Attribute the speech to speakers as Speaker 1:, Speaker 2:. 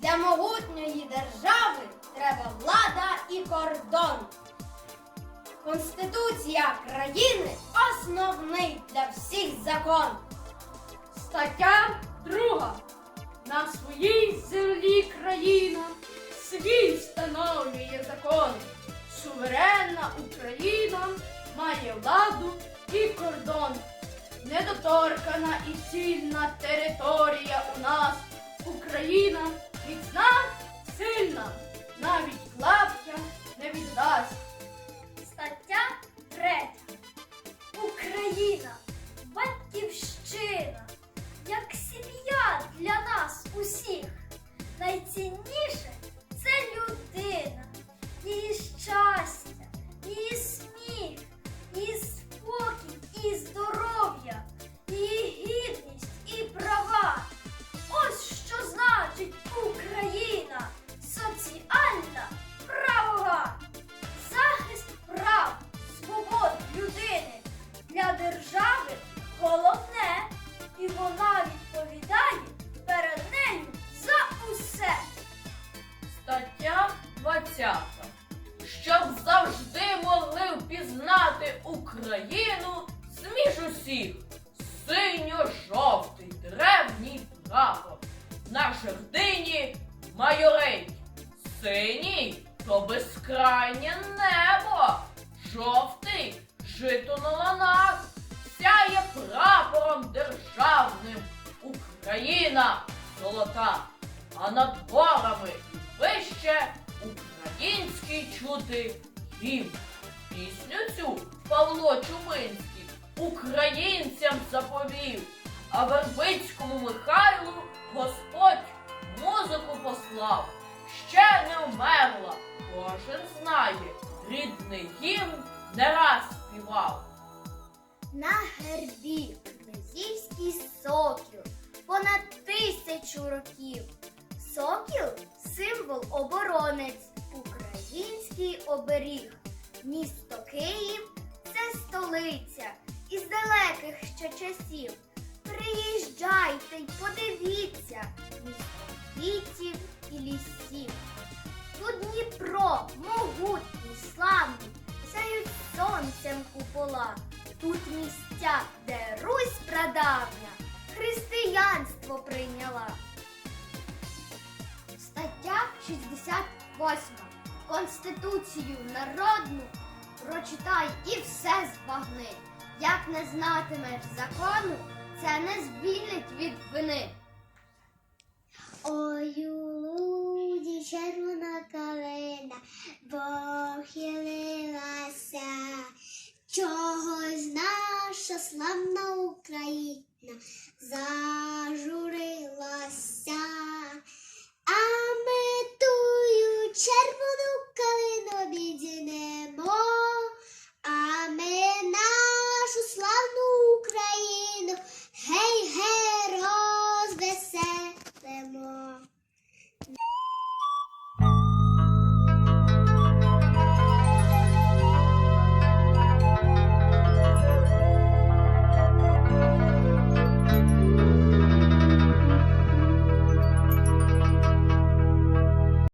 Speaker 1: Для могутньої держави треба влада і кордон. Конституція країни основний для всіх закон.
Speaker 2: Стаття друга. На своїй землі країна свій встановлює закон. Суверенна Україна має владу і кордон. Недоторкана і цільна територія у нас. Україна навіть лапка не віддасть.
Speaker 3: Держави головне, і вона відповідає перед нею за усе.
Speaker 4: Стаття 20. Щоб завжди могли впізнати Україну зміж усіх. Синьо-жовтий древній прапор. На жердині майорить. Синій то безкрайнє небо. Жовтий жито на ланах. Державним. Україна золота. А над горами вище український чути гімн. Пісню цю Павло Чубинський українцям заповів, а Вербицькому Михайлу Господь музику послав. Ще не вмерла, кожен знає, рідний гімн не раз співав.
Speaker 3: На гербі князівський сокіл понад тисячу років. Сокіл символ оборонець, український оберіг. Місто Київ це столиця із далеких ще часів. Приїжджайте й подивіться місто квітів і лісів. Тут Дніпро, могутній, славний, сяють сонцем купола. Тут місця, де Русь прадавня християнство прийняла. Стаття 68. Конституцію народну прочитай і все збагни. Як не знатимеш закону, це не звільнить від вини. Ой, славна Україна зажурилася, а ми тую червону